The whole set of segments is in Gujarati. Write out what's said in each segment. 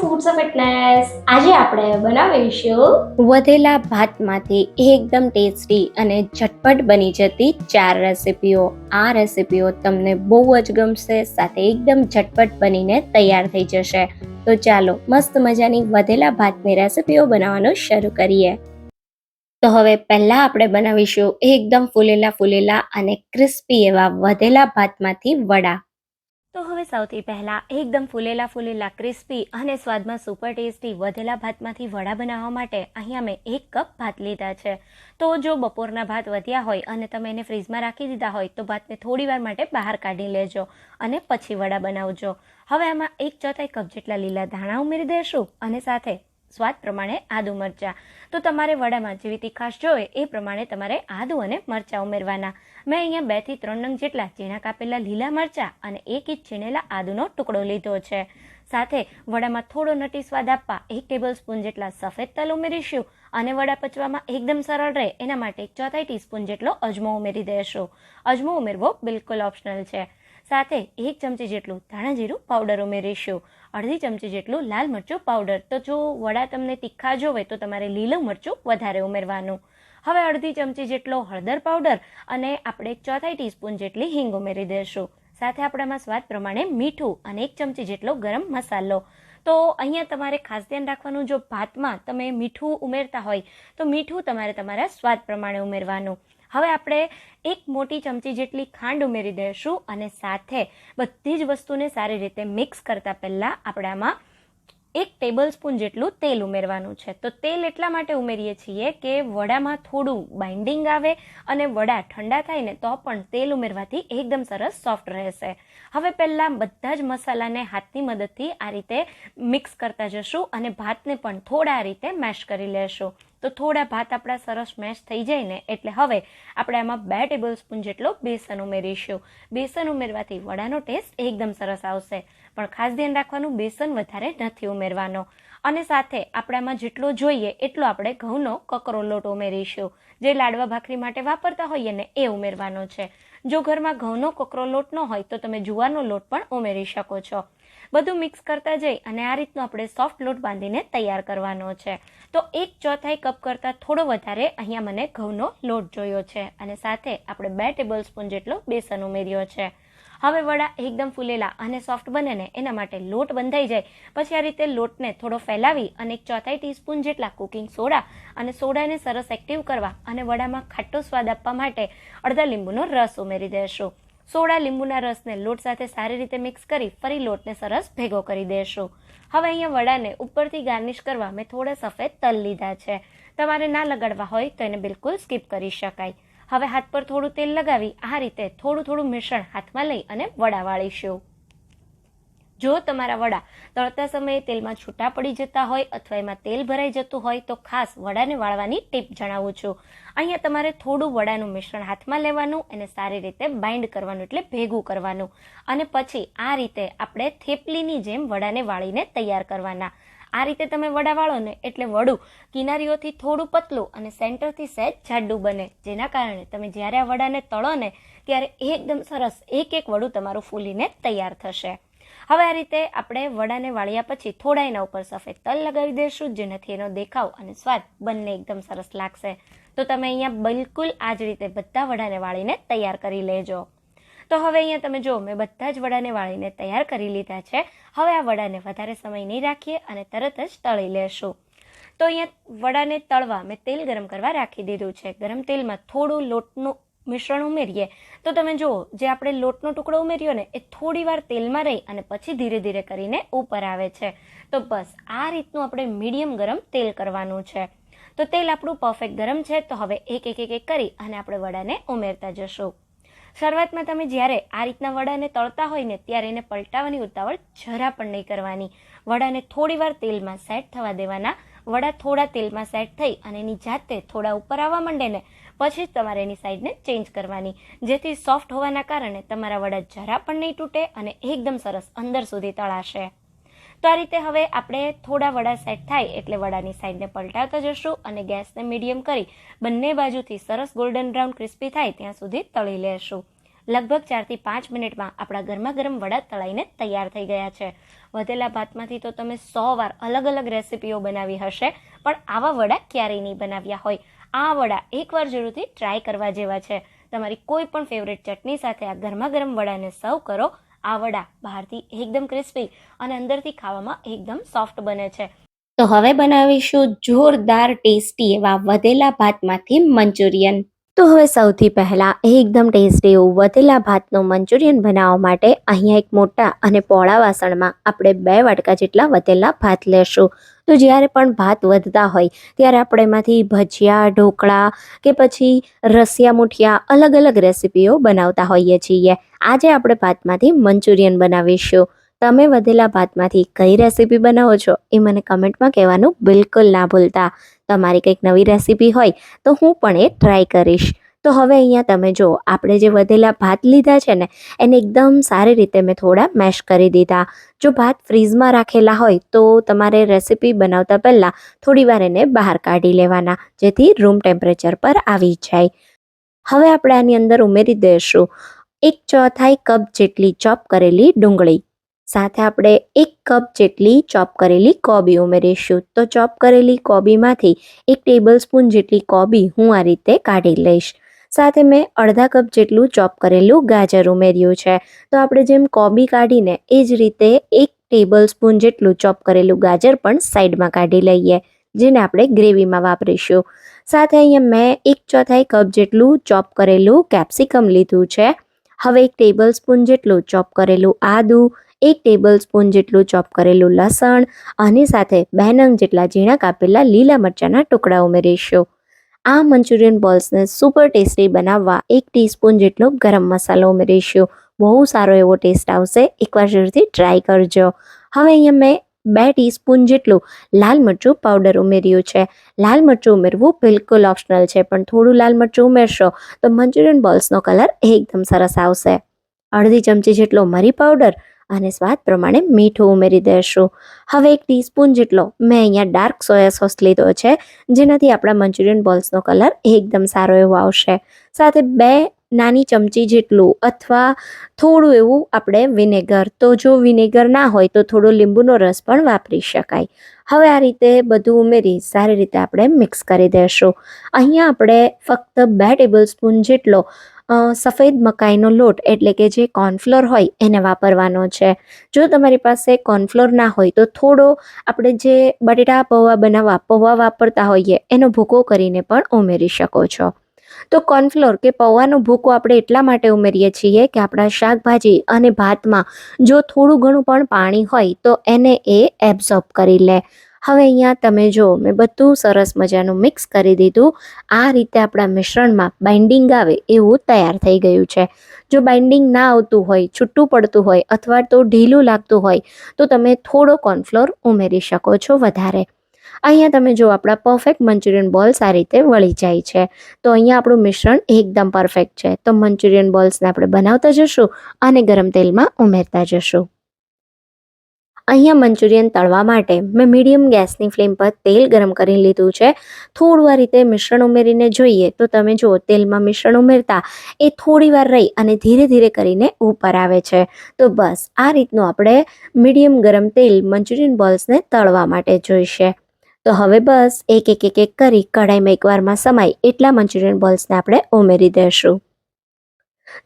ફૂડ્સ ઓફ ફિટનેસ આજે આપણે બનાવીશું વધેલા ભાતમાંથી એકદમ ટેસ્ટી અને ઝટપટ બની જતી ચાર રેસિપીઓ. આ રેસિપીઓ તમને બહુ જ ગમશે, સાથે એકદમ ઝટપટ બનીને તૈયાર થઈ જશે. તો ચાલો મસ્ત મજાની વધેલા ભાતની રેસિપીઓ બનાવવાનું શરૂ કરીએ. તો હવે પહેલા આપણે બનાવીશું એકદમ ફૂલેલા ફૂલેલા અને ક્રિસ્પી એવા વધેલા ભાતમાંથી વડા. તો હવે સૌથી પહેલા એકદમ ફૂલેલા ફૂલેલા ક્રિસ્પી અને સ્વાદમાં સુપર ટેસ્ટી વધેલા ભાતમાંથી વડા બનાવવા માટે અહીંયા મેં એક કપ ભાત લીધા છે. તો જો બપોરના ભાત વધ્યા હોય અને તમે એને ફ્રીજમાં રાખી દીધા હોય તો ભાતને થોડી વાર માટે બહાર કાઢી લેજો અને પછી વડા બનાવજો. હવે આમાં એક ચોથાઈ કપ જેટલા લીલા ધાણા ઉમેરી દેશું અને સાથે સ્વાદ પ્રમાણે આદુ મરચાં. તો તમારે વડામાં જેવી તીખાશ જોઈએ એ પ્રમાણે તમારે આદુ અને મરચાં ઉમેરવાના. મેં અહીંયા બેથી ત્રણ નંગ જેટલા ઝીણા કાપેલા લીલા મરચાં અને એક ઇંચ છીણેલા આદુનો ટુકડો લીધો છે. સાથે વડામાં થોડો નટી સ્વાદ આપવા એક ટેબલ સ્પૂન જેટલા સફેદ તલ ઉમેરીશું અને વડા પચવામાં એકદમ સરળ રહે એના માટે એક ચોથાઈ ટીસ્પૂન જેટલો અજમો ઉમેરી દેશું. અજમો ઉમેરવો બિલકુલ ઓપ્શનલ છે. સાથે એક ચમચી જેટલું ધાણા જીરું પાવડર ઉમેરીશું. અડધી ચમચી જેટલું લાલ મરચું પાવડર તો જો વડા તમને તીખા જોવે તો તમારે લીલું મરચું વધારે ઉમેરવાનું. હવે અડધી ચમચી જેટલો હળદર પાવડર અને આપણે એક ચોથાઈ ટીસ્પૂન જેટલી હિંગ ઉમેરી દઈશું. સાથે આપણામાં સ્વાદ પ્રમાણે મીઠું અને એક ચમચી જેટલો ગરમ મસાલો. તો અહીંયા તમારે ખાસ ધ્યાન રાખવાનું જો ભાતમાં તમે મીઠું ઉમેરતા હોય તો મીઠું તમારે તમારા સ્વાદ પ્રમાણે ઉમેરવાનું. હવે આપણે એક મોટી ચમચી જેટલી ખાંડ ઉમેરી દઈશું અને સાથે બધી જ વસ્તુને સારી રીતે મિક્સ કરતા પહેલાં આપણે આમાં એક ટેબલ સ્પૂન જેટલું તેલ ઉમેરવાનું છે. તો તેલ એટલા માટે ઉમેરીએ છીએ કે વડામાં થોડું બાઇન્ડિંગ આવે અને વડા ઠંડા થાય ને તો પણ તેલ ઉમેરવાથી એકદમ સરસ સોફ્ટ રહેશે. હવે પહેલાં બધા જ મસાલાને હાથની મદદથી આ રીતે મિક્સ કરતા જશું અને ભાતને પણ થોડા આ રીતે મેશ કરી લેશું. તો થોડા ભાત આપણા સરસ મેશ થઈ જાય ને એટલે હવે આપણે આમાં બે ટેબલ સ્પૂન જેટલો બેસન ઉમેરીશું. બેસન ઉમેરવાથી વડાનો ટેસ્ટ એકદમ સરસ આવશે. પણ ખાસ ધ્યાન રાખવાનું, બેસન વધારે નથી ઉમેરવાનો. અને સાથે આપણામાં જેટલો જોઈએ એટલો આપણે ઘઉંનો કકરો લોટ ઉમેરીશું. જે લાડવા ભાખરી માટે વાપરતા હોઈએ ને એ ઉમેરવાનો છે. જો ઘરમાં ઘઉંનો કકરો લોટ ન હોય તો તમે જુવારનો લોટ પણ ઉમેરી શકો છો. બધું મિક્સ કરતા જઈ અને આ રીતનો આપણે સોફ્ટ લોટ બાંધીને તૈયાર કરવાનો છે. તો એક ચોથાઈ કપ કરતાં થોડો વધારે અહીંયા મને ઘઉંનો લોટ જોયો છે અને સાથે આપણે બે ટેબલ સ્પૂન જેટલો બેસન ઉમેર્યો છે. હવે વડા એકદમ ફૂલેલા અને સોફ્ટ બને ને એના માટે લોટ બંધાઈ જાય. પછી આ રીતે લોટને થોડો ફેલાવી અને એક ચોથાઈ ટીસ્પૂન જેટલા કુકિંગ સોડા અને સોડાને સરસ એક્ટિવ કરવા અને વડામાં ખાટો સ્વાદ આપવા માટે અડધા લીંબુનો રસ ઉમેરી દેશું. સોડા, લીંબુના રસને લોટ સાથે સારી રીતે મિક્સ કરી ફરી લોટને સરસ ભેગો કરી દેશું. હવે અહીંયા વડાને ઉપરથી ગાર્નિશ કરવા મેં થોડા સફેદ તલ લીધા છે. તમારે ના લગાડવા હોય તો એને બિલકુલ સ્કીપ કરી શકાય. હવે હાથ પર થોડું તેલ લગાવી આ રીતે થોડું થોડું મિશ્રણ હાથમાં લઈ અને વડા વાળીશું જો તમારા વડા તળતા સમયે તેલમાં છૂટા પડી જતા હોય અથવા એમાં તેલ ભરાઈ જતું હોય તો ખાસ વડાને વાળવાની ટીપ જણાવું છું. અહીંયા તમારે થોડું વડાનું મિશ્રણ હાથમાં લેવાનું અને સારી રીતે બાઇન્ડ કરવાનું એટલે ભેગું કરવાનું. અને પછી આ રીતે આપણે થેપલીની જેમ વડાને વાળીને તૈયાર કરવાના. આ રીતે તમે વડા વાળો ને એટલે વડું કિનારીઓથી થોડું પતલું અને સેન્ટરથી સહેજ જાડું બને. જેના કારણે તમે જ્યારે આ વડાને તળો ને ત્યારે એકદમ સરસ એક એક વડું તમારું ફૂલીને તૈયાર થશે. હવે આ રીતે આપણે વડાને વાળ્યા પછી થોડા એના ઉપર સફેદ તલ લગાવી દઈશું જેનાથી એનો દેખાવ અને સ્વાદ બંને એકદમ સરસ લાગશે. તો તમે અહીંયા બિલકુલ આ જ રીતે બધા વડાને વાળીને તૈયાર કરી લેજો. તો હવે અહીંયા તમે જો મેં બધા જ વડાને વાળીને તૈયાર કરી લીધા છે. હવે આ વડાને વધારે સમય નહીં રાખીએ અને તરત જ તળી લેશું. તો અહીંયા વડાને તળવા મેં તેલ ગરમ કરવા રાખી દીધું છે. ગરમ તેલમાં થોડું લોટનું મિશ્રણ ઉમેરીએ, તો તમે જુઓ, જે આપણે લોટનો ટુકડો ઉમેર્યો ને, એ થોડી વાર તેલમાં રહી અને પછી ધીરે ધીરે કરીને ઉપર આવે છે. તો બસ, આ રીતનું આપણે મીડિયમ ગરમ તેલ કરવાનું છે. તો તેલ આપણું પરફેક્ટ ગરમ છે, તો હવે એક એક એક એક કરી અને આપણે વડાને ઉમેરતા જશું. શરૂઆતમાં તમે જ્યારે આ રીતના વડાને તળતા હોય ને, ત્યારે એને પલટાવાની ઉતાવળ જરા પણ નહીં કરવાની. વડાને થોડી વાર તેલમાં સેટ થવા દેવાના. વડા થોડા તેલમાં સેટ થઈ અને એની જાતે થોડા ઉપર આવવા માંડે ને પછી જ તમારે એની સાઈડને ચેન્જ કરવાની. જેથી સોફ્ટ હોવાના કારણે તમારા વડા જરા પણ નહીં તૂટે અને એકદમ સરસ અંદર સુધી તળાશે. તો આ રીતે હવે આપણે થોડા વડા સેટ થાય એટલે વડાની સાઈડને પલટાવતા જશું અને ગેસને મીડિયમ કરી બંને બાજુથી સરસ ગોલ્ડન બ્રાઉન ક્રિસ્પી થાય ત્યાં સુધી તળી લેશું. લગભગ ચારથી પાંચ મિનિટમાં આપણા ગરમા ગરમ વડા તળાઈને તૈયાર થઈ ગયા છે. વધેલા ભાતમાંથી તો તમે સો વાર અલગ અલગ રેસિપીઓ બનાવી હશે, પણ આવા વડા ક્યારેય નહીં બનાવ્યા હોય. આ વડા એકવાર જરૂરથી ટ્રાય કરવા જેવા છે. તમારી કોઈ પણ ફેવરેટ ચટણી સાથે આ ગરમા ગરમ વડાને સર્વ કરો. આ વડા બહારથી એકદમ ક્રિસ્પી અને અંદરથી ખાવામાં એકદમ સોફ્ટ બને છે. તો હવે બનાવીશું જોરદાર ટેસ્ટી એવા વધેલા ભાતમાંથી મંચુરિયન. તો હવે સૌથી પહેલાં એકદમ ટેસ્ટી એવું વધેલા ભાતનું મંચુરિયન બનાવવા માટે અહીંયા એક મોટા અને પહોળા વાસણમાં આપણે બે વાટકા જેટલા વધેલા ભાત લેશું. તો જ્યારે પણ ભાત વધતા હોય, ત્યારે આપણે એમાંથી ભજીયા, ઢોકળા કે પછી રસિયા મુઠિયા અલગ અલગ રેસિપીઓ બનાવતા હોઈએ છીએ. આજે આપણે ભાતમાંથી મંચુરિયન બનાવીશું. તમે વધેલા ભાતમાંથી કઈ રેસિપી બનાવો છો એ મને કમેન્ટમાં કહેવાનું બિલકુલ ના ભૂલતા. તમારી કંઈક નવી રેસીપી હોય તો હું પણ એ ટ્રાય કરીશ. તો હવે અહીંયા તમે જો આપણે જે વધેલા ભાત લીધા છે ને, એને એકદમ સારી રીતે મેં થોડા મેશ કરી દીધા. જો ભાત ફ્રીઝમાં રાખેલા હોય તો તમારે રેસિપી બનાવતા પહેલાં થોડી વાર એને બહાર કાઢી લેવાના, જેથી રૂમ ટેમ્પરેચર પર આવી જાય. હવે આપણે આની અંદર ઉમેરી દઈશું. એક ચોથાઈ કપ જેટલી ચોપ કરેલી ડુંગળી. સાથે આપણે એક કપ જેટલી ચોપ કરેલી કોબી ઉમેરીશું. તો ચોપ કરેલી કોબીમાંથી એક ટેબલ સ્પૂન જેટલી કોબી હું આ રીતે કાઢી લઈશ. સાથે મેં અડધા કપ જેટલું ચોપ કરેલું ગાજર ઉમેર્યું છે. તો આપણે જેમ કોબી કાઢીને એ જ રીતે એક ટેબલ સ્પૂન જેટલું ચોપ કરેલું ગાજર પણ સાઈડમાં કાઢી લઈએ, જેને આપણે ગ્રેવીમાં વાપરીશું. સાથે અહીંયા મેં એક ચોથાઈ કપ જેટલું ચોપ કરેલું કેપ્સિકમ લીધું છે. હવે એક ટેબલ સ્પૂન જેટલું ચોપ કરેલું આદું એક ટેબલ સ્પૂન જેટલું ચોપ કરેલું લસણ અને સાથે બે નંગ જેટલા ઝીણા કાપેલા લીલા મરચાંના ટુકડા ઉમેરીશું. આ મંચુરિયન બોલ્સને સુપર ટેસ્ટી બનાવવા એક ટીસ્પૂન જેટલો ગરમ મસાલો ઉમેરીશું. બહુ સારો એવો ટેસ્ટ આવશે. એકવાર જરૂરથી ટ્રાય કરજો. હવે અહીંયા મેં બે ટીસ્પૂન જેટલું લાલ મરચું પાવડર ઉમેર્યું છે. લાલ મરચું ઉમેરવું બિલકુલ ઓપ્શનલ છે, પણ થોડું લાલ મરચું ઉમેરશો તો મંચુરિયન બોલ્સનો કલર એકદમ સરસ આવશે. અડધી ચમચી જેટલો મરી પાવડર અને સ્વાદ પ્રમાણે મીઠું ઉમેરી દઈશું હવે એક ટીસ્પૂન જેટલો મેં અહીંયા ડાર્ક સોયા સોસ લીધો છે, જેનાથી આપણા મંચુરિયન બોલ્સનો કલર એકદમ સારો એવો આવશે. સાથે બે નાની ચમચી જેટલું અથવા થોડું એવું આપણે વિનેગર તો જો વિનેગર ના હોય તો થોડો લીંબુનો રસ પણ વાપરી શકાય. હવે આ રીતે બધું ઉમેરી સારી રીતે આપણે મિક્સ કરી દઈશું અહીંયા આપણે ફક્ત બે ટેબલ સ્પૂન જેટલો સફેદ મકાઈનો લોટ એટલે કે જે કોર્નફ્લોર હોય એને વાપરવાનો છે. જો તમારી પાસે કોર્નફ્લોર ના હોય તો થોડો આપણે જે બટેટા, પૌવા બનાવવા પૌવા વાપરતા હોઈએ એનો ભૂકો કરીને પણ ઉમેરી શકો છો. તો કોર્નફ્લોર કે પૌવાનો ભૂકો આપણે એટલા માટે ઉમેરીએ છીએ કે આપણા શાકભાજી અને ભાતમાં જો થોડું ઘણું પણ પાણી હોય તો એને એ એબ્ઝોર્બ કરી લે. હવે અહીંયા તમે જો મેં બધું સરસ મજાનું મિક્સ કરી દીધું. આ રીતે આપણા મિશ્રણમાં બાઇન્ડિંગ આવે એવું તૈયાર થઈ ગયું છે. જો બાઇન્ડિંગ ના આવતું હોય, છૂટું પડતું હોય અથવા તો ઢીલું લાગતું હોય, તો તમે થોડો કોર્નફ્લોર ઉમેરી શકો છો વધારે. અહીંયા તમે જો આપણા પરફેક્ટ મંચુરિયન બોલ્સ આ રીતે વળી જાય છે. તો અહીંયા આપણું મિશ્રણ એકદમ પરફેક્ટ છે. તો મંચુરિયન બોલ્સને આપણે બનાવતા જશું અને ગરમ તેલમાં ઉમેરતા જશું. અહીંયા મંચુરિયન તળવા માટે મેં મીડિયમ ગેસની ફ્લેમ પર તેલ ગરમ કરી લીધું છે. થોડું આ રીતે મિશ્રણ ઉમેરીને જોઈએ તો તમે જુઓ તેલમાં મિશ્રણ ઉમેરતા એ થોડી વાર રહી અને ધીરે ધીરે કરીને ઉપર આવે છે. તો બસ, આ રીતનું આપણે મીડિયમ ગરમ તેલ મંચુરિયન બોલ્સને તળવા માટે જોઈશે. તો હવે બસ, એક એક એક એક કરી કઢાઈમાં એકવારમાં સમાય એટલા મંચુરિયન બોલ્સને આપણે ઉમેરી દઈશું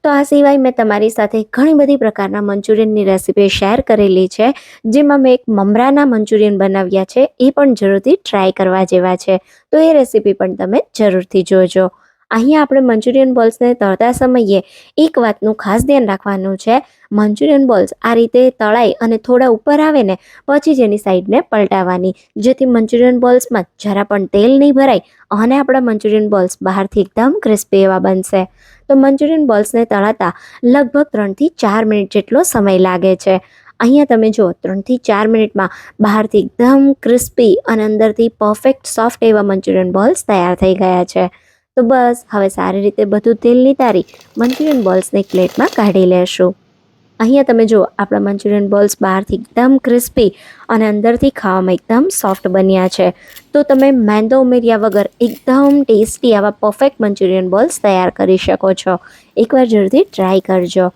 તો આ સિવાય મેં તમારી સાથે ઘણી બધી પ્રકારના મંચુરિયનની રેસીપી શેર કરેલી છે, જેમાં મેં એક મમરાના મંચુરિયન બનાવ્યા છે, એ પણ જરૂરથી ટ્રાય કરવા જેવા છે. તો એ રેસીપી પણ તમે જરૂરથી જોજો. અહીંયા આપણે મંચુરિયન બોલ્સને તળતા સમયે એક વાતનું ખાસ ધ્યાન રાખવાનું છે. મંચુરિયન બોલ્સ આ રીતે તળાઈ અને થોડા ઉપર આવે ને, પછી જ એની સાઈડને પલટાવવાની જેથી મંચુરિયન બોલ્સમાં જરા પણ તેલ નહીં ભરાય અને આપણા મંચુરિયન બોલ્સ બહારથી એકદમ ક્રિસ્પી એવા બનશે. તો મંચુરિયન બોલ્સને તળાતા લગભગ ત્રણથી ચાર મિનિટ જેટલો સમય લાગે છે. અહીંયા તમે જુઓ ત્રણથી ચાર મિનિટમાં બહારથી એકદમ ક્રિસ્પી અને અંદરથી પરફેક્ટ સોફ્ટ એવા મંચુરિયન બોલ્સ તૈયાર થઈ ગયા છે. તો બસ, હવે સારી રીતે બધું તેલ નિતારી મંચુરિયન બોલ્સને પ્લેટમાં કાઢી લેશું. અહીંયા તમે જુઓ, આપણા મંચુરિયન બોલ્સ બહારથી એકદમ ક્રિસ્પી અને અંદરથી ખાવામાં એકદમ સોફ્ટ બન્યા છે. તો તમે મેંદો ઉમેર્યા વગર એકદમ ટેસ્ટી આવા પરફેક્ટ મંચુરિયન બોલ્સ તૈયાર કરી શકો છો. એકવાર જરૂરથી ટ્રાય કરજો.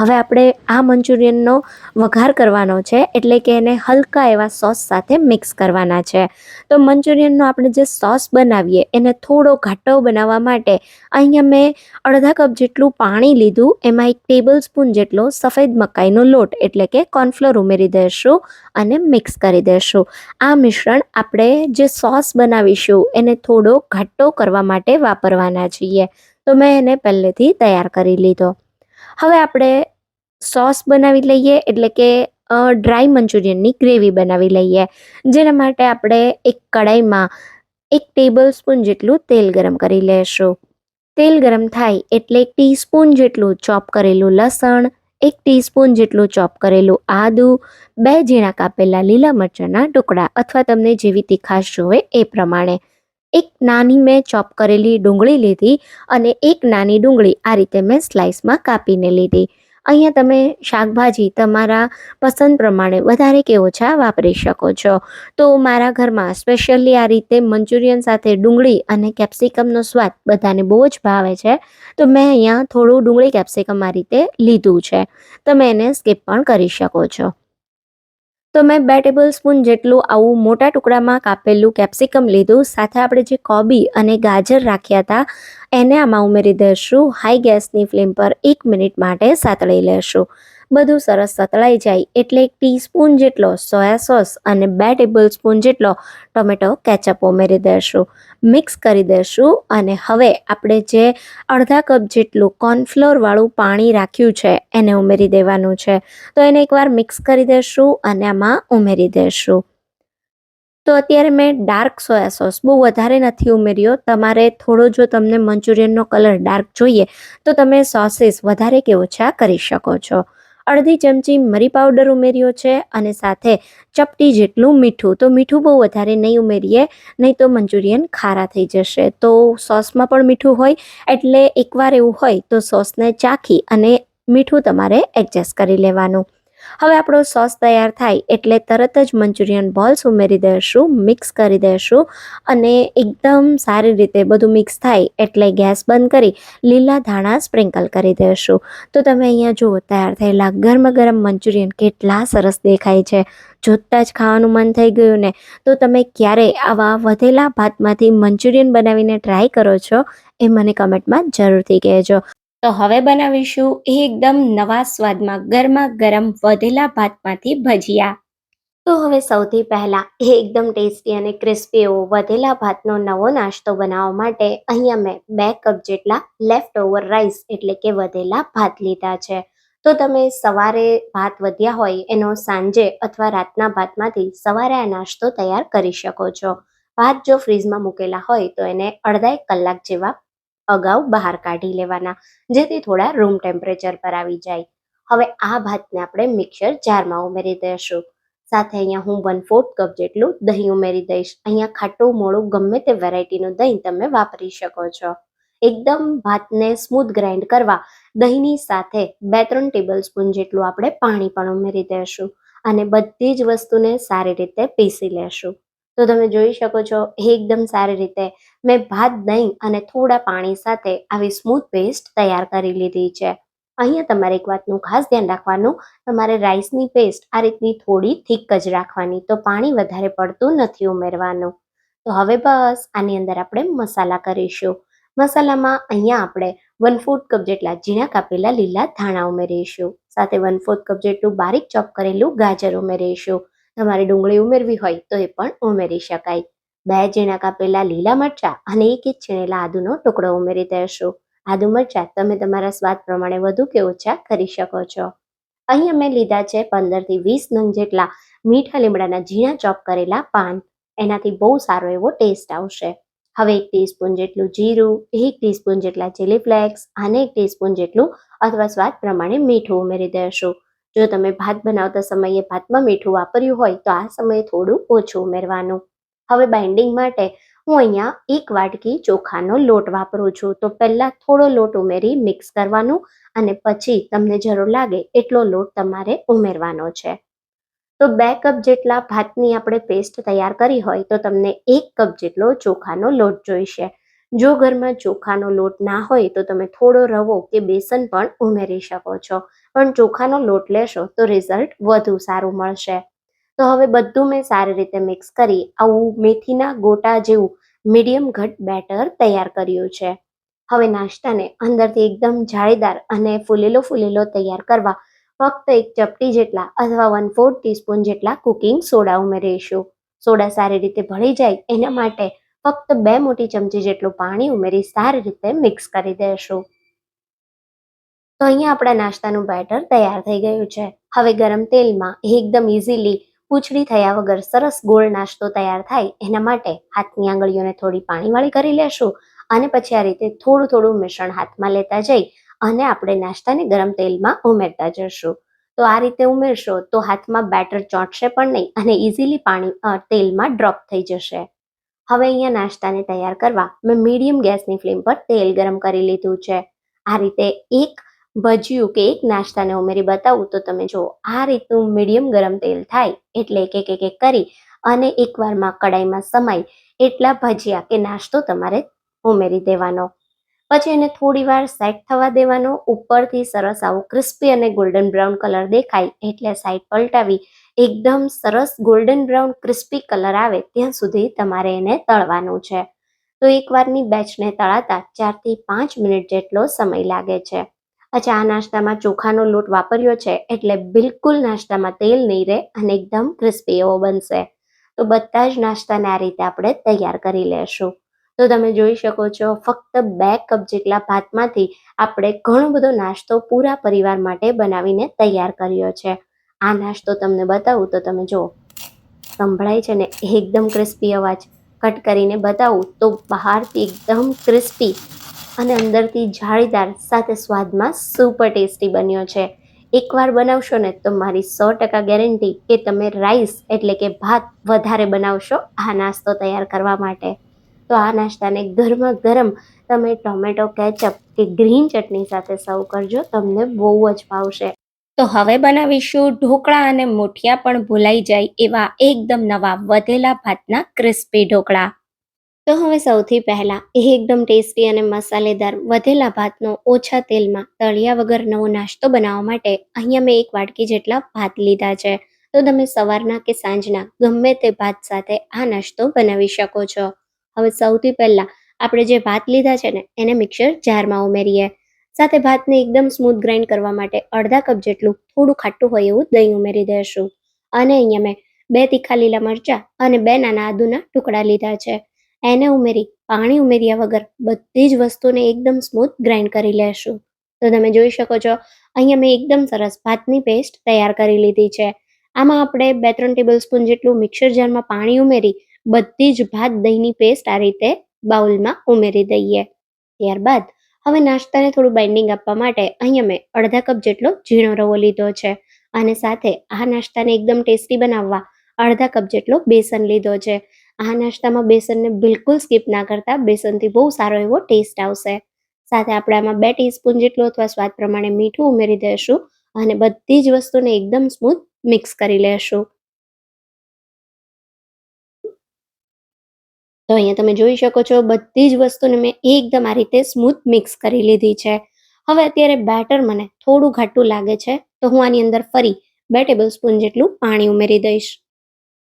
હવે આપણે આ મંચુરિયનનો વઘાર કરવાનો છે, એટલે કે એને હલકા એવા સોસ સાથે મિક્સ કરવાના છે. તો મંચુરિયનનો આપણે જે સોસ બનાવીએ, એને થોડો ઘાટો બનાવવા માટે અહીંયા મેં અડધા કપ જેટલું પાણી લીધું, એમાં એક ટેબલ સ્પૂન જેટલો સફેદ મકાઈનો લોટ, એટલે કે કોર્નફ્લોર ઉમેરી દઈશું અને મિક્સ કરી દઈશું. આ મિશ્રણ આપણે જે સોસ બનાવીશું, એને થોડો ઘાટો કરવા માટે વાપરવાના છીએ. તો મેં એને પહેલેથી તૈયાર કરી લીધો. હવે આપણે સોસ બનાવી લઈએ, એટલે કે ડ્રાય મંચુરિયનની ગ્રેવી બનાવી લઈએ. જેના માટે આપણે એક કડાઈમાં એક ટેબલ સ્પૂન જેટલું તેલ ગરમ કરી લેશું. તેલ ગરમ થાય એટલે એક ટીસ્પૂન જેટલું ચોપ કરેલું લસણ, એક ટીસ્પૂન જેટલું ચોપ કરેલું આદું, બે ઝીણા કાપેલા લીલા મરચાંના ટુકડા અથવા તમને જેવી તીખાશ જોવે એ પ્રમાણે. એક નાની મેં ચોપ કરેલી ડુંગળી લીધી અને એક નાની ડુંગળી આ રીતે મેં સ્લાઇસમાં કાપીને લીધી. અહીંયા તમે શાકભાજી તમારા પસંદ પ્રમાણે વધારે કે ઓછા વાપરી શકો છો. તો મારા ઘરમાં સ્પેશિયલી આ રીતે મંચુરિયન સાથે ડુંગળી અને કેપ્સિકમનો સ્વાદ બધાને બહુ જ ભાવે છે. તો મેં અહીંયા થોડું ડુંગળી કેપ્સિકમ આ રીતે લીધું છે. તમે એને સ્કીપ પણ કરી શકો છો. તો મેં બે ટેબલ સ્પૂન જેટલું આવું મોટા ટુકડામાં કાપેલું કેપ્સિકમ લીધું. સાથે આપણે જે કોબી અને ગાજર રાખ્યા હતા, એને આમાં ઉમેરી દઈશું. હાઈ ગેસની ફ્લેમ પર એક મિનિટ માટે સાતળી લેશું. બધું સરસ સતળાઈ જાય એટલે એક ટીસ્પૂન જેટલો સોયા સોસ અને બે ટેબલ સ્પૂન જેટલો ટોમેટો કેચઅપ ઉમેરી દઈશું મિક્સ કરી દઈશું અને હવે આપણે જે અડધા કપ જેટલું કોર્નફ્લોરવાળું પાણી રાખ્યું છે એને ઉમેરી દેવાનું છે. તો એને એકવાર મિક્સ કરી દઈશું અને આમાં ઉમેરી દઈશું તો અત્યારે મેં ડાર્ક સોયા સોસ બહુ વધારે નથી ઉમેર્યો. તમારે થોડો જો તમને મંચુરિયનનો કલર ડાર્ક જોઈએ તો તમે સોસીસ વધારે કે ઓછા કરી શકો છો. અડધી ચમચી મરી પાવડર ઉમેર્યો છે અને સાથે ચપટી જેટલું મીઠું. તો મીઠું બહુ વધારે નહીં ઉમેરીએ, નહીં તો મંચુરિયન ખારા થઈ જશે. તો સોસમાં પણ મીઠું હોય, એટલે એકવાર એવું હોય તો સોસને ચાખી અને મીઠું તમારે એડજસ્ટ કરી લેવાનું. હવે આપણો સોસ તૈયાર થાય એટલે તરત જ મંચુરિયન બોલ્સ ઉમેરી દઈશું મિક્સ કરી દઈશું અને એકદમ સારી રીતે બધું મિક્સ થાય એટલે ગેસ બંધ કરી લીલા ધાણા સ્પ્રિંકલ કરી દઈશું તો તમે અહીંયા જુઓ, તૈયાર થયેલા ગરમ ગરમ મંચુરિયન કેટલા સરસ દેખાય છે. જોતાં જ ખાવાનું મન થઈ ગયું ને. તો તમે ક્યારે આવા વધેલા ભાતમાંથી મંચુરિયન બનાવીને ટ્રાય કરો છો એ મને કમેન્ટમાં જરૂરથી કહેજો. તો હવે બનાવીશું એકદમ નવા સ્વાદમાં ગરમા ગરમ વધેલા ભાતમાંથી ભજીયા. તો હવે સૌથી પહેલાં એકદમ ટેસ્ટી અને ક્રિસ્પી એવો વધેલા ભાતનો નવો નાસ્તો બનાવવા માટે અહીંયા મેં બે કપ જેટલા લેફ્ટ ઓવર રાઈસ એટલે કે વધેલા ભાત લીધા છે. તો તમે સવારે ભાત વધ્યા હોય એનો સાંજે અથવા રાતના ભાતમાંથી સવારે આ નાસ્તો તૈયાર કરી શકો છો. ભાત જો ફ્રીઝમાં મૂકેલા હોય તો એને અડધા એક કલાક જેવા અગાઉ બહાર કાઢી લેવાના, જેથી થોડા રૂમ ટેમ્પરેચર પર આવી જાય. હવે આ ભાતને આપણે મિક્સર જારમાં ઉમેરી દઈશું. સાથે અહીંયા હું વન ફોર્થ કપ જેટલું દહીં ઉમેરી દઈશ. અહીંયા ખાટું મોળું ગમે તે વેરાયટીનું દહીં તમે વાપરી શકો છો. એકદમ ભાતને સ્મૂથ ગ્રાઇન્ડ કરવા, દહીંની સાથે બે ત્રણ ટેબલ સ્પૂન જેટલું આપણે પાણી પણ ઉમેરી દઈશું અને બધી જ વસ્તુને સારી રીતે પીસી લેશું. તો તમે જોઈ શકો છો, એકદમ સારી રીતે મેં ભાત, દહીં અને થોડા પાણી સાથે આવી સ્મૂથ પેસ્ટ તૈયાર કરી લીધી છે. અહીંયા તમારે એક વાતનું ખાસ ધ્યાન રાખવાનું, તમારે રાઈસની પેસ્ટ આ રીતની થોડી થીક જ રાખવાની, તો પાણી વધારે પડતું નથી ઉમેરવાનું. તો હવે બસ આની અંદર આપણે મસાલા કરીશું. મસાલામાં અહીંયા આપણે વન ફોર્થ કપ જેટલા ઝીણા કાપેલા લીલા ધાણા ઉમેરીશું. સાથે વન ફોર્થ કપ જેટલું બારીક ચોપ કરેલું ગાજર ઉમેરીશું. તમારે ડુંગળી ઉમેરવી હોય તો એ પણ ઉમેરી શકાય. બે ઝીણા કાપેલા લીલા મરચાં અને એક ઇંચ છીણેલા આદુનો ટુકડો ઉમેરી દેશું. આદુ મરચાં તમે તમારા સ્વાદ પ્રમાણે વધુ કે ઓછા કરી શકો છો. અહીં અમે લીધા છે પંદરથી વીસ નંગ જેટલા મીઠા લીમડાના ઝીણા ચોપ કરેલા પાન. એનાથી બહુ સારો એવો ટેસ્ટ આવશે. હવે એક ટીસ્પૂન જેટલું જીરું, એક ટીસ્પૂન જેટલા ચીલી ફ્લેક્સ અને એક ટીસ્પૂન જેટલું અથવા સ્વાદ પ્રમાણે મીઠું ઉમેરી દઈશું જો તમે ભાત બનાવતા સમયે ભાતમાં મીઠું વાપર્યું હોય તો આ સમયે થોડું ઓછું ઉમેરવાનું. હવે બાઇન્ડિંગ માટે હું અહીંયા એક વાટકી ચોખાનો લોટ વાપરું છું. તો પહેલાં થોડો લોટ ઉમેરી મિક્સ કરવાનું અને પછી તમને જરૂર લાગે એટલો લોટ તમારે ઉમેરવાનો છે. તો બે કપ જેટલા ભાતની આપણે પેસ્ટ તૈયાર કરી હોય તો તમને એક કપ જેટલો ચોખાનો લોટ જોઈશે. જો ઘરમાં ચોખાનો લોટ ના હોય તો તમે થોડો રવો કે બેસન પણ ઉમેરી શકો છો. પણ ચોખાનો લોટ લેશો તો રિઝલ્ટ વધુ સારું મળશે. તો હવે બધું મેં સારી રીતે મિક્સ કરી આવું મેથીના ગોટા જેવું મીડિયમ ઘટ બેટર તૈયાર કર્યું છે. હવે નાસ્તાને અંદરથી એકદમ જાળીદાર અને ફૂલેલો ફૂલેલો તૈયાર કરવા ફક્ત એક ચપટી જેટલા અથવા વન ફોર્થ ટીસ્પૂન જેટલા કુકિંગ સોડા ઉમેરીશું. સોડા સારી રીતે ભળી જાય એના માટે ફક્ત બે મોટી ચમચી જેટલું પાણી ઉમેરી સારી રીતે મિક્સ કરી દેશું. તો અહીંયા આપણા નાસ્તાનું બેટર તૈયાર થઈ ગયું છે. હવે ગરમ તેલમાં એકદમ ઇઝીલી પૂછડી થયા વગર સરસ ગોળ નાસ્તો તૈયાર થાય. એના માટે હાથની આંગળીઓને થોડી પાણીવાળી કરી લેશું અને પછી આ રીતે થોડું થોડું મિશ્રણ હાથમાં લેતા જઈ અને આપણે નાસ્તાને ગરમ તેલમાં ઉમેરતા જશું. તો આ રીતે ઉમેરશો તો હાથમાં બેટર ચોંટશે પણ નહીં અને ઇઝીલી પાણી તેલમાં ડ્રોપ થઈ જશે. હવે અહીંયા નાસ્તાને તૈયાર કરવા મેં મીડિયમ ગેસની ફ્લેમ પર તેલ ગરમ કરી લીધું છે. આ રીતે એક ભજીયું કે એક નાસ્તાને ઉમેરી બતાવું, તો તમે જો આ રીતનું મીડિયમ ગરમ તેલ થાય એટલે એક એક એક એક કરી અને એકવારમાં કડાઈમાં સમાય એટલા ભજીયા કે નાસ્તો તમારે ઉમેરી દેવાનો. પછી એને થોડી વાર સેટ થવા દેવાનો. ઉપરથી સરસ આવો ક્રિસ્પી અને ગોલ્ડન બ્રાઉન કલર દેખાય એટલે સાઈડ પલટાવી એકદમ સરસ ગોલ્ડન બ્રાઉન ક્રિસ્પી કલર આવે ત્યાં સુધી તમારે એને તળવાનું છે. તો એકવારની બેચને તળાતા ચારથી પાંચ મિનિટ જેટલો સમય લાગે છે. અચ્છા, આ નાસ્તામાં ચોખાનો લોટ વાપર્યો છે એટલે બિલકુલ નાસ્તામાં તેલ નહીં રહે અને એકદમ ક્રિસ્પી એવો બનશે. તો બધા જ નાસ્તાને આ રીતે આપણે તૈયાર કરી લેશું. તો તમે જોઈ શકો છો, ફક્ત બે કપ જેટલા ભાતમાંથી આપણે ઘણો બધો નાસ્તો પૂરા પરિવાર માટે બનાવીને તૈયાર કર્યો છે. આ નાસ્તો તમને બતાવું તો તમે જુઓ. સંભળાય છે ને, એકદમ ક્રિસ્પી અવાજ. કટ કરીને બતાવું તો બહારથી એકદમ ક્રિસ્પી અને અંદરથી જાળીદાર સાથે સ્વાદમાં સુપર ટેસ્ટી બન્યો છે. એકવાર બનાવશો ને તો મારી સો ટકા ગેરંટી કે તમે રાઈસ એટલે કે ભાત વધારે બનાવશો આ નાસ્તો તૈયાર કરવા માટે. તો આ નાસ્તાને ગરમા ગરમ તમે ટોમેટો કેચઅપ કે ગ્રીન ચટણી સાથે સર્વ કરજો, તમને બહુ જ ભાવશે તો હવે બનાવીશું ઢોકળા અને મુઠિયા પણ ભૂલાઈ જાય એવા એકદમ નવા વધેલા ભાતના ક્રિસ્પી ઢોકળા. તો હવે સૌથી પહેલા એકદમ ટેસ્ટી અને મસાલેદાર વધેલા ભાતનો ઓછા તેલમાં તળિયા વગર નવો નાસ્તો બનાવવા માટે અહીંયા મેં એક વાટકી જેટલા ભાત લીધા છે. તો તમે સવારના કે સાંજના ગમે તે ભાત સાથે આ નાસ્તો બનાવી શકો છો. હવે સૌથી પહેલા આપણે જે ભાત લીધા છે ને, એને મિક્સર જારમાં ઉમેરીએ. સાથે ભાતને એકદમ સ્મૂથ ગ્રાઇન્ડ કરવા માટે અડધા કપ જેટલું થોડું ખાટું હોય એવું દહીં ઉમેરી દઈશું. અને અહીંયા મેં બે તીખા લીલા મરચાં અને બે નાના આદુના ટુકડા લીધા છે. એને ઉમેરી, પાણી ઉમેર્યા વગર બધી જ વસ્તુને એકદમ સ્મૂથ ગ્રાઇન્ડ કરી લેશું. તો તમે જોઈ શકો છો, અહીંયા મેં એકદમ સરસ ભાતની પેસ્ટ તૈયાર કરી લીધી છે. આમાં આપણે બે ત્રણ ટેબલ સ્પૂન જેટલું મિક્સર જારમાં પાણી ઉમેરી, બધી જ ભાત દહીંની પેસ્ટ આ રીતે બાઉલમાં ઉમેરી દઈએ. ત્યારબાદ, હવે નાસ્તાને થોડું બાઇન્ડિંગ આપવા માટે અહીંયા મેં અડધા કપ જેટલો ઝીણો રવો લીધો છે અને સાથે આ નાસ્તાને એકદમ ટેસ્ટી બનાવવા અડધા કપ જેટલો બેસન લીધો છે. આ નાસ્તામાં બેસનને બિલકુલ સ્કીપ ના કરતા બેસનથી બહુ સારો એવો ટેસ્ટ આવશે. સાથે આપણે આમાં બે ટીસ્પૂન જેટલું અથવા સ્વાદ પ્રમાણે મીઠું ઉમેરી દઈશું અને બધી જ વસ્તુને એકદમ સ્મૂથ મિક્સ કરી લેશું. તો અહીંયા તમે જોઈ શકો છો બધી જ વસ્તુને મેં એકદમ આ રીતે સ્મૂથ મિક્સ કરી લીધી છે. હવે અત્યારે બેટર મને થોડું ઘાટું લાગે છે તો હું આની અંદર ફરી બે ટેબલ સ્પૂન જેટલું પાણી ઉમેરી દઈશ.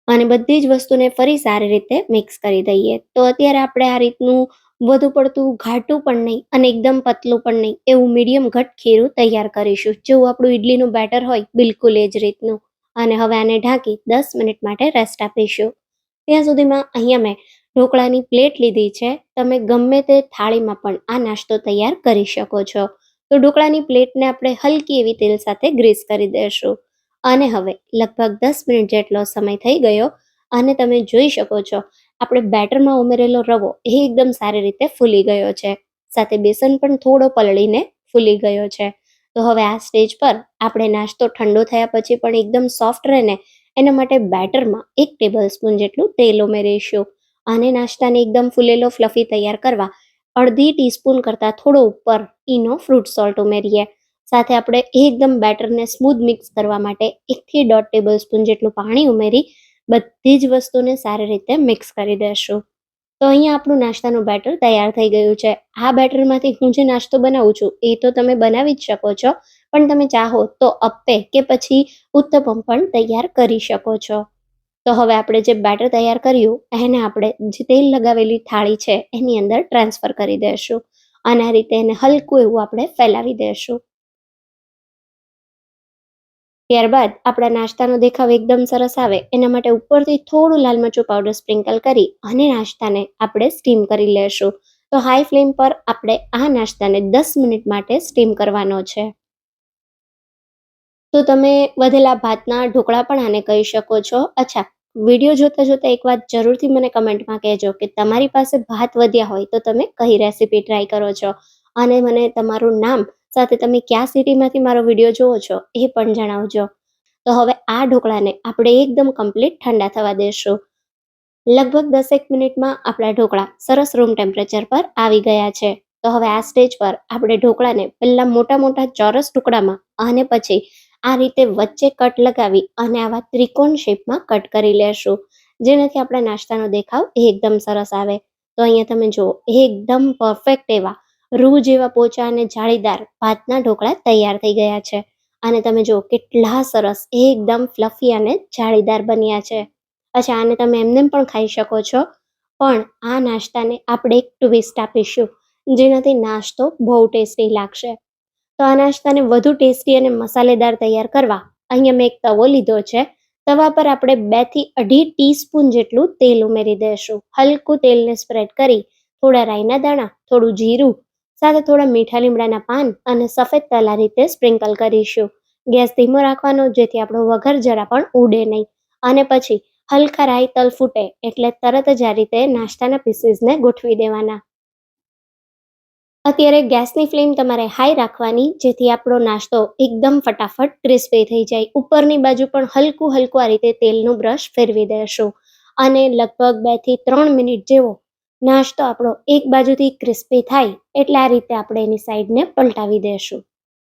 અને બધી જ વસ્તુને ફરી સારી રીતે મિક્સ કરી દઈએ. તો અત્યારે આપણે આ રીતનું વધુ પડતું ઘાટું પણ નહીં અને એકદમ પતલું પણ નહીં, એવું મીડિયમ ઘટ ખીરું તૈયાર કરીશું. જેવું આપણું ઇડલીનું બેટર હોય, બિલકુલ એ જ રીતનું. અને હવે આને ઢાંકી દસ મિનિટ માટે રેસ્ટ આપીશું. ત્યાં સુધીમાં અહીંયા મેં ઢોકળાની પ્લેટ લીધી છે. તમે ગમે તે થાળીમાં પણ આ નાસ્તો તૈયાર કરી શકો છો. તો ઢોકળાની પ્લેટને આપણે હલકી એવી તેલ સાથે ગ્રીસ કરી દઈશું અને હવે લગભગ દસ મિનિટ જેટલો સમય થઈ ગયો અને તમે જોઈ શકો છો, આપણે બેટરમાં ઉમેરેલો રવો એ એકદમ સારી રીતે ફૂલી ગયો છે. સાથે બેસન પણ થોડો પલળીને ફૂલી ગયો છે. તો હવે આ સ્ટેજ પર આપણે નાસ્તો ઠંડો થયા પછી પણ એકદમ સોફ્ટ રહે ને એના માટે બેટરમાં એક ટેબલ સ્પૂન જેટલું તેલ ઉમેરીશું. અને નાસ્તાને એકદમ ફૂલેલો ફ્લફી તૈયાર કરવા અડધી ટીસ્પૂન કરતાં થોડો ઉપર ઈનો ફ્રૂટ સોલ્ટ ઉમેરીએ. સાથે આપણે એકદમ બેટરને સ્મૂધ મિક્સ કરવા માટે એકથી દોઢ ટેબલ સ્પૂન જેટલું પાણી ઉમેરી બધી જ વસ્તુને સારી રીતે મિક્સ કરી દઈશું તો અહીંયા આપણું નાસ્તાનું બેટર તૈયાર થઈ ગયું છે. આ બેટરમાંથી હું જે નાસ્તો બનાવું છું એ તો તમે બનાવી જ શકો છો, પણ તમે ચાહો તો અપ્પે કે પછી ઉત્તપમ પણ તૈયાર કરી શકો છો. તો હવે આપણે જે બેટર તૈયાર કર્યું, એને આપણે જે તેલ લગાવેલી થાળી છે એની અંદર ટ્રાન્સફર કરી દઈશું અને આ રીતે એને હલકું એવું આપણે ફેલાવી દઈશું ત્યારબાદ આપણા નાસ્તાનો દેખાવ એકદમ સરસ આવે. એના માટે ઉપરથી થોડું લાલ મરચું પાવડર સ્પ્રિંકલ કરી અને નાસ્તાને આપણે સ્ટીમ કરી લેશું. તો હાઈ ફ્લેમ પર આપણે આ નાસ્તાને દસ મિનિટ માટે સ્ટીમ કરવાનો છે. તો તમે વધેલા ભાતના ઢોકળા પણ આને કહી શકો છો. અચ્છા વીડિયો જોતા જોતા એક વાત જરૂરથી મને કમેન્ટમાં કહેજો કે તમારી પાસે ભાત વધ્યા હોય તો તમે કઈ રેસીપી ટ્રાય કરો છો? અને મને તમારું નામ સાથે તમે કયા સિટીમાંથી મારો વીડિયો જુઓ છો એ પણ જણાવજો. તો હવે આ ઢોકળાને આપણે એકદમ કમ્પ્લીટ ઠંડા થવા દેશું. લગભગ દસેક મિનિટમાં આપણા ઢોકળા સરસ રૂમ ટેમ્પરેચર પર આવી ગયા છે. તો હવે આ સ્ટેજ પર આપણે ઢોકળાને પહેલાં મોટા મોટા ચોરસ ટુકડામાં અને પછી આ રીતે વચ્ચે કટ લગાવી અને આવા ત્રિકોણ શેપમાં કટ કરી લેશું. જેનાથી આપણા નાસ્તાનો દેખાવ એકદમ સરસ આવે. તો અહીંયા તમે જુઓ, એકદમ પરફેક્ટ એવા રૂ જેવા પોચા અને જાળીદાર ભાતના ઢોકળા તૈયાર થઈ ગયા છે. અને તમે જુઓ, કેટલા સરસ, એકદમ ફ્લફી અને જાળીદાર બન્યા છે. અચ્છા, આને તમે એમને પણ ખાઈ શકો છો. પણ આ નાસ્તાને આપણે એક ટ્વિસ્ટ આપીશું, જેનાથી નાસ્તો બહુ ટેસ્ટી લાગશે. તો આ નાસ્તાને વધુ ટેસ્ટી અને મસાલેદાર તૈયાર કરવા અહીંયા મેં એક તવો લીધો છે. તવા પર આપણે બેથી અઢી ટીસ્પૂન જેટલું તેલ ઉમેરી દઈશું. હલકું તેલને સ્પ્રેડ કરી, થોડા રાઈના દાણા, થોડું જીરું સાથે થોડા મીઠા લીમડાના પાન અને સફેદ તલા રીતે સ્પ્રિંકલ કરીશું. ગેસ ધીમો રાખવાનો, જેથી આપણો વઘાર જરા પણ ઉડે નહીં. અને પછી હલકા રાઈ તલ ફૂટે એટલે તરત જ આ રીતે નાસ્તાના પીસીસને ગોઠવી દેવાના. અત્યારે ગેસની ફ્લેમ તમારે હાઈ રાખવાની, જેથી આપણો નાસ્તો એકદમ ફટાફટ ક્રિસ્પી થઈ જાય. ઉપરની બાજુ પણ હલકું હલકું આ રીતે તેલનું બ્રશ ફેરવી દેશું. અને લગભગ બેથી ત્રણ મિનિટ જેવો નાસ્તો આપણો એક બાજુથી ક્રિસ્પી થાય એટલે આ રીતે આપણે એની સાઈડને પલટાવી દેશું.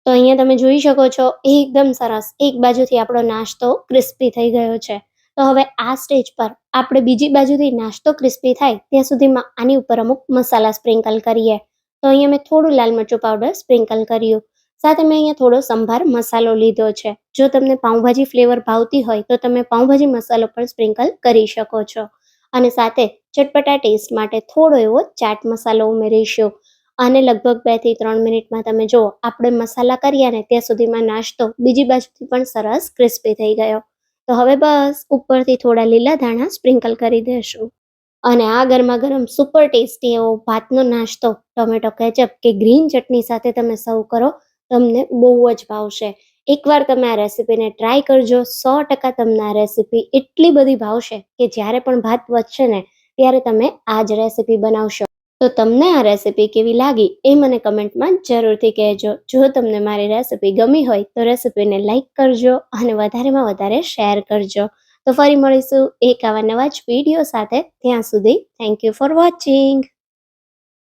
તો અહીંયા તમે જોઈ શકો છો, એકદમ સરસ, એક બાજુથી આપણો નાસ્તો ક્રિસ્પી થઈ ગયો છે. તો હવે આ સ્ટેજ પર આપણે બીજી બાજુથી નાસ્તો ક્રિસ્પી થાય ત્યાં સુધીમાં આની ઉપર અમુક મસાલા સ્પ્રિંકલ કરીએ. તો અહીંયા મેં થોડું લાલ મરચું પાવડર સ્પ્રિંકલ કર્યું. સાથે મેં અહીંયા થોડો સંભાર મસાલો લીધો છે. જો તમને પાઉંભાજી ફ્લેવર ભાવતી હોય તો તમે પાઉંભાજી મસાલો પણ સ્પ્રિંકલ કરી શકો છો. અને સાથે ચટપટા ટેસ્ટ માટે થોડો એવો ચાટ મસાલો ઉમેરીશું. અને લગભગ બેથી ત્રણ મિનિટમાં તમે જુઓ, આપણે મસાલા કર્યા ને ત્યાં સુધીમાં નાસ્તો બીજી બાજુથી પણ સરસ ક્રિસ્પી થઈ ગયો. તો હવે બસ ઉપરથી થોડા લીલા ધાણા સ્પ્રિંકલ કરી દેશું. અને આ ગરમા ગરમ સુપર ટેસ્ટી એવો ભાતનો નાસ્તો, ટોમેટો કેચઅપ કે ગ્રીન ચટણી સાથે તમે સર્વ કરો, તમને બહુ જ ભાવશે. એકવાર તમે આ રેસીપીને ટ્રાય કરજો, સો ટકા તમને આ રેસીપી એટલી બધી ભાવશે કે જ્યારે પણ ભાત વધશે ને ત્યારે તમે આ જ રેસીપી બનાવશો. તો તમને આ રેસીપી કેવી લાગી એ મને કમેન્ટમાં જરૂરથી કહેજો. જો તમને મારી રેસીપી ગમી હોય તો રેસીપીને લાઇક કરજો અને વધારેમાં વધારે શેર કરજો. તો ફરી મળીશું એક આવા નવા જ વીડિયો સાથે. ત્યાં સુધી થેન્ક યુ ફોર વોચિંગ